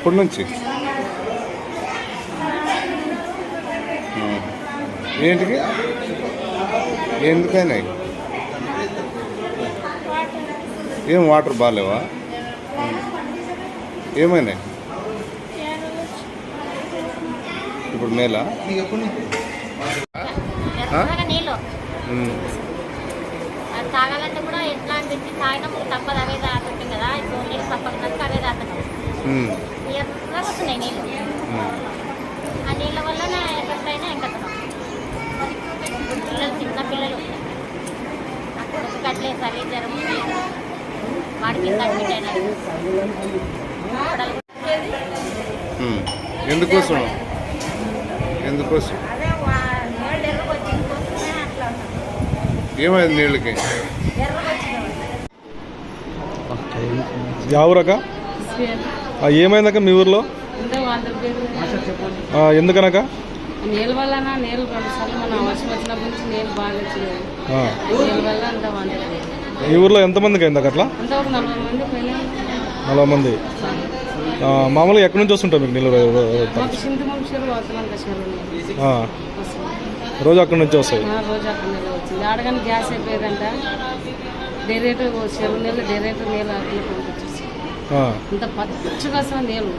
ఎప్పటి నుంచి. ఏంటికి? ఎందుకైనా ఏం వాటర్ బాగాలేవా ఏమైనాయి? ఇప్పుడు మేల అది తాగాలంటే కూడా ఎట్లా అనిపించి తాగినప్పుడు తప్పదు అవే తాగుతుంది కదా. ఇప్పుడు నీళ్ళు తప్పకపోతే అవే తాగుతున్నాం వస్తున్నాయి నీళ్ళు. ఆ నీళ్ళ వల్ల ఎఫెక్ట్ అయినా ఎంకతున్నాం పిల్లలు చిన్న పిల్లలు. జ్వరం వాడికి అడ్మిట్ ఎందుకోసం? ఎందుకోసం. ఏమైంది నీళ్ళకి? యావురక? ఏమైందక మీ ఊర్లో? ఎందుకనక నీళ్ళ వల్ల నీళ్ళు రెండు సార్లు మన వర్షం వచ్చినప్పటి నుంచి నీళ్ళు బాగా వచ్చినాయి ఆ, నీళ్ళ వల్ల అంత వంట ఈ ఊర్లో ఎంతమందికి అయిందక అట్లా? నలభై మంది మామూలుగా ఎక్కడి నుంచి వస్తుంటారు మీకు నీళ్ళు రోజు అక్కడి నుంచి వస్తాయి. ఆడగానే గ్యాస్ అయిపోయేదంట. డైరెక్ట్ చెరువు నీళ్ళు డైరెక్ట్ నీళ్ళు ఇంత పచ్చగా అసలు నీళ్ళు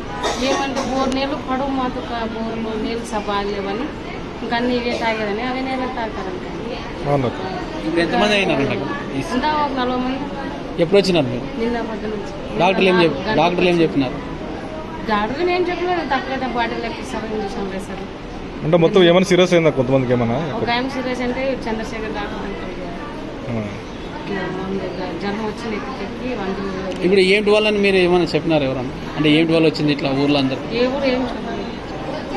ఏమంటే బోర్ నీళ్ళు పడవు మాకు బోర్లు నీళ్ళు సబాలేవని ఇంకా అన్ని ఇవే తాగేదని అవే నీళ్ళు తాగుతారంట అవునక్క. ఇప్పుడు ఎంతమంది అయినారంట అంతా ఒక నలభై మంది. ఎప్పుడు వచ్చినారు మీరు? నిన్న పొద్దు నుంచి డాక్టర్లు ఏం చెప్పి డాక్టర్లు ఏం చెప్పినారు? డాక్టర్ నేను చెప్పలేదు. తక్కువ బాటిల్ ఎక్కిస్తారు ఇంజక్షన్ వేస్తారు. అంటే మొత్తం ఏమైనా సీరియస్ అయిందా కొంతమందికి ఏమైనా? ఒక ఆయన సీరియస్ అంటే చంద్రశేఖర్ డాక్టర్ ఇప్పుడు ఏంటి వాళ్ళని మీరు ఏమైనా చెప్పినారు ఎవరన్నా? అంటే ఏంటి వల్ల వచ్చింది ఇట్లా ఊర్లో అందరు?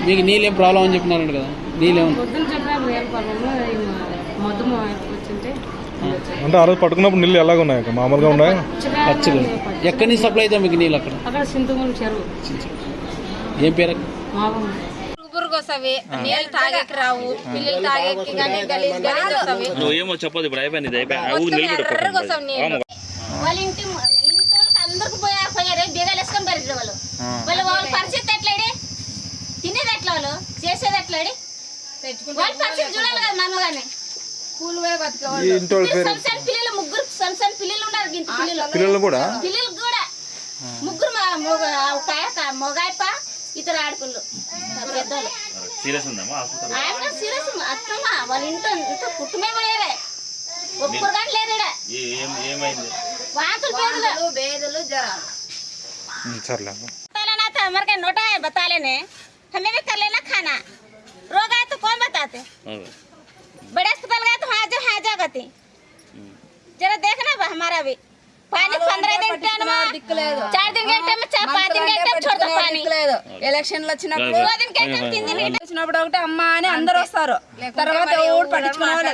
మీకు నీళ్ళు ఏం ప్రాబ్లం అని చెప్పినారంట కదా? అంటే ఆ రోజు పట్టుకున్నప్పుడు నీళ్ళు ఎలాగ ఉన్నాయి? మామూలుగా ఉన్నాయా? పచ్చగా ఎక్కడి నుంచి సప్లై అవుతాయి మీకు నీళ్ళు అక్కడ? ఏం పేరు వస్తవి నీళ్ళు తాగేకి రావు. పిల్లలు తాగేకి కానీ గలీజ్ గలీజ్ వస్తవి నువ్వేమో చెప్పదు ఇప్పుడు అయిపోయింది ఇది. అయిపోయి ఊరు మొత్తం నిలబెట్టు ఎర్రగా వస్తావు నీళ్ళు. వాళ్ళ ఇంటి ఇంటి అందరికి పోయా పోయారు బీగాలు వేసుకొని వాళ్ళు. వాళ్ళు వాళ్ళ పరిస్థితి ఎట్లాడి? తినేది ఎట్లా వాళ్ళు? చేసేది ఎట్లాడి వాళ్ళ పరిస్థితి చూడాలి కదా మనం కానీ పిల్లలు ముగ్గురు పిల్లలు ఉన్నారు పిల్లలు. పిల్లలు కూడా? పిల్లలు కూడా. ముగ్గురు మొగాయప ఇద్దరు ఆడపిల్లలు పెద్దోళ్ళు సీరియస్ ఉందమ్మా హాస్పిటల్ ఆయన సీరియస్ అత్తమ్మ వాళ్ళ ఇంట్లో ఇంత కుటుంబే పోయారే ఒక్కరు కానీ లేరు ఈడ. ఏం ఏమైంది వాంతులు పేదలు బేదలు జ్వరాలు సర్లే बताला ना था हमारे के नोटा है बता लेने हमें भी कर लेना खाना रोग आए तो कौन बताते बड़े अस्पताल गए तो हाँ जो हाँ जा गति जरा देखना बा हमारा भी పని. ఎలక్షన్లు వచ్చినప్పుడు వచ్చినప్పుడు ఒకటి అమ్మ అని అందరు వస్తారు. తర్వాత ఎవరు పట్టించుకున్నారు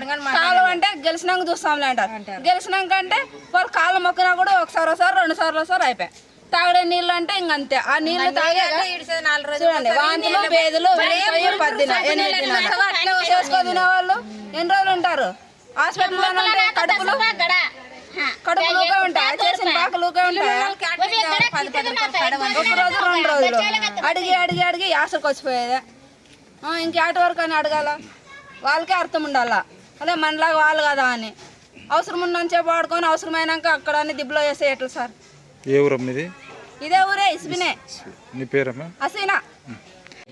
అంటే గెలిచినాక చూస్తాంలే అంటారు. గెలిచినాక అంటే వాళ్ళు కాళ్ళు మొక్కినా కూడా ఒకసారి ఒకసారి రెండు సార్లు ఒకసారి అయిపోయాయి. తాగడే నీళ్ళు అంటే ఇంకంతే ఆ నీళ్ళు తాగే వాంతులు బేదులు పద్దిన చేసుకొని తినేవాళ్ళు. ఎన్ని రోజులు ఉంటారు? హాస్పిటల్ కడుపులు కడుపు లూకే ఉంటాయి చేసిన బాగా లూకే ఉంటాయి वो भी गड़ा कितने दिन आता है ఒక రోజు రెండు రోజులు అడిగి అడిగి అడిగి యాసకు వచ్చిపోయేది ఆ, ఇంకేటి వరకు అని అడగాల వాళ్ళకే అర్థం ఉండాలా అదే మనలాగా వాళ్ళు కదా అని అవసరం ఉన్నంచే వాడుకొని అవసరమైనాక అక్కడ అన్ని దిబ్బలో వేసే ఎట్లా సార్ ఏ ఊరు మీది ఇదే ఊరే ఇసుబినే నీ పేరమ్మా హసీనా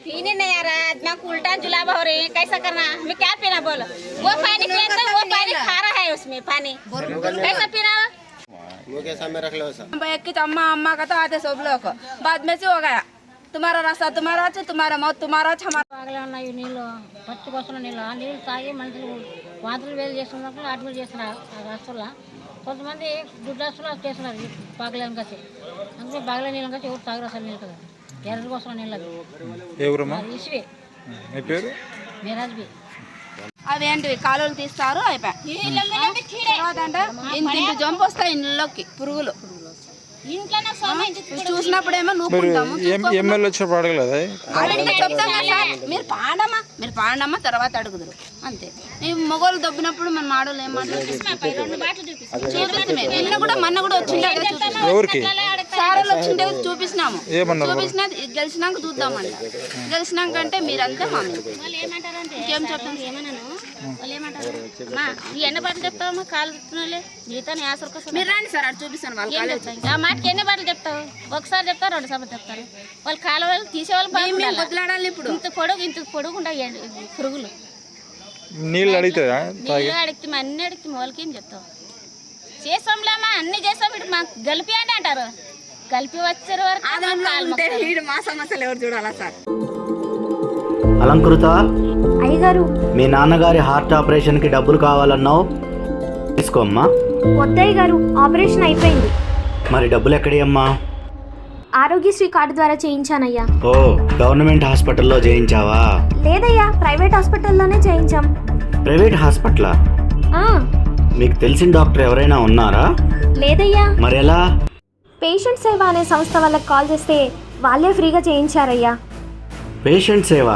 पीने नहीं आ रहा है दिमाग उल्टा जुलाब हो रहे हैं कैसा करना हमें क्या पीना बोलो वो पानी पिया तो वो पानी खा रहा है उसमें पानी कैसा पीना एकी अम्मा अम्मा का तो आते सब लोग बाद में से हो गया తుమారా రాస్తా తుమారా వచ్చి తుమారా మౌత్ తుమారా హమారా బాగాలే ఉన్నాయి నీళ్ళు పచ్చి వస్తున్న నీళ్ళు ఆ నీళ్ళు తాగి మనుషులు వాంతులు వేలు చేస్తున్నప్పుడు అడ్మిట్ చేస్తున్నారు ఆ రాష్ట్రంలో కొంతమంది గుడ్రాస్తులు చేస్తున్నారు ఈ బాగలేని కచ్చి అందుకే బాగలే నీళ్ళు కచ్చి ఎవరు తాగరు అసలు నీళ్ళు కదా ఎర్ర వస్తున్న నీళ్ళు అవి ఏ ఊరమ్మా అది ఇసువే నీ పేరు మీరాజ్బీ అవేంటివి? కాలువలు తీస్తారు అయిపోయి. ఇంత ఇంత జంపు వస్తాయి ఇళ్ళలోకి పురుగులు. ఇంట్లోనే చూసినప్పుడేమో ఎం ఎమ్మెల్యే వచ్చినప్పుడు అడగలేదా అడిగితే చెప్తాం కదా సార్ మీరు పాడమ్మా మీరు పాడమ్మా తర్వాత అడుగుదురు. అంతే. ఈ మొగోళ్ళు దొబ్బినప్పుడు మన మాడోళ్ళు ఏం మాట్లాడుతుంది నిన్న కూడా మొన్న కూడా వచ్చిండే. ఎవరికి? సార్ వాళ్ళు వచ్చిండే కదా చూపిస్తున్నాము. ఏమన్నారు మరి? చూపించిన గెలిచినాక చూద్దామంట. గెలిచినాక అంటే మీరంతా మా మీద. వాళ్ళు ఏమంటారంటే ఇంకేం చెప్తాం? ఏమన్నాను? వాళ్ళు ఏమంటారు మా ఈ ఎన్ని బాటలు చెప్తావమ్మా కాలు తిప్పుతున్నోళ్ళే నీతో యాసరు కోసం మీరు రండి సార్ అటు చూపిస్తాను వాళ్ళ? ఆ మాటకి ఎన్ని బాటలు చెప్తావు? ఒకసారి చెప్తావు రెండు సార్లు చెప్తారు. వాళ్ళు కాలు వాళ్ళు తీసేవాళ్ళు వదిలాడాలి ఇప్పుడు. ఇంత పొడుగు ఇంత పొడుగు ఉంటాయి పురుగులు. నీళ్ళు అడుగుతాయా? తాగి. నీళ్ళు అడిగితే అన్ని అడిగితే వాళ్ళకి ఏం చెప్తావు? చేసాంలేమా అన్ని చేసాం ఇటు మాకు గలిపి అని అంటారు. కలిపి వచ్చే వరకు మా సమస్యలు ఎవరు చూడాలా సార్? అలంకృత? అయ్యగారు. మీ నాన్నగారి హార్ట్ ఆపరేషన్కి డబ్బులు కావాలన్నావు? తీసుకోమ్మా వద్దయ్య గారు ఆపరేషన్ అయిపోయింది. మరి డబ్బులు ఎక్కడి అమ్మా? ఆరోగ్యశ్రీ కార్డు ద్వారా చేయించానయ్యా. ఓ గవర్నమెంట్ హాస్పిటల్లో చేయించావా? లేదయ్యా ప్రైవేట్ హాస్పిటల్లోనే చేయించాం. ప్రైవేట్ హాస్పిటలా? ఆ, మీకు తెలిసిన డాక్టర్ ఎవరైనా ఉన్నారా? లేదయ్యా. మరి ఎలా పేషెంట్ సేవ అనే సంస్థ వాళ్ళకి కాల్ చేస్తే వాళ్ళే ఫ్రీగా చేయించారయ్యా. పేషెంట్ సేవ?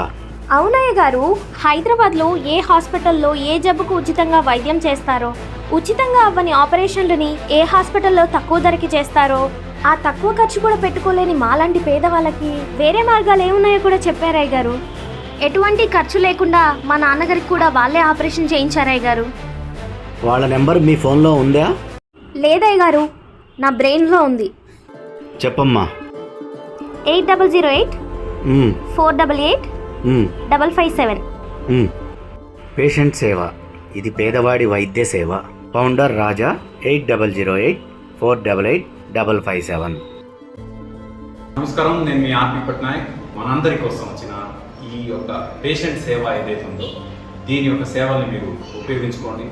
అవునయ్య గారు హైదరాబాద్లో ఏ హాస్పిటల్లో ఏ జబ్బుకు ఉచితంగా వైద్యం చేస్తారో ఉచితంగా అవ్వని ఆపరేషన్లని ఏ హాస్పిటల్లో తక్కువ ధరకి చేస్తారో ఆ తక్కువ ఖర్చు కూడా పెట్టుకోలేని మాలాంటి పేదవాళ్ళకి వేరే మార్గాలు ఏమున్నాయో కూడా చెప్పారయ్య గారు. ఎటువంటి ఖర్చు లేకుండా మా నాన్నగారికి కూడా వాళ్ళే ఆపరేషన్ చేయించారయ్య గారు. వాళ్ళ నెంబర్ మీ ఫోన్లో ఉందా? లేదయ్య గారు నా బ్రెయిన్లో ఉంది. చెప్పమ్మా. Eight double zero eight four double eight double five seven. Patient సేవ. ఇది పేదవాడి వైద్య సేవ. Founder Raja eight double zero eight four double eight double five seven. నమస్కారం నేను మీ ఆర్పి పట్నాయక్. మనందరి కోసం వచ్చిన ఈ యొక్క పేషెంట్ సేవ ఏదైతే ఉందో దీని యొక్క సేవల్ని మీరు ఉపయోగించుకోండి.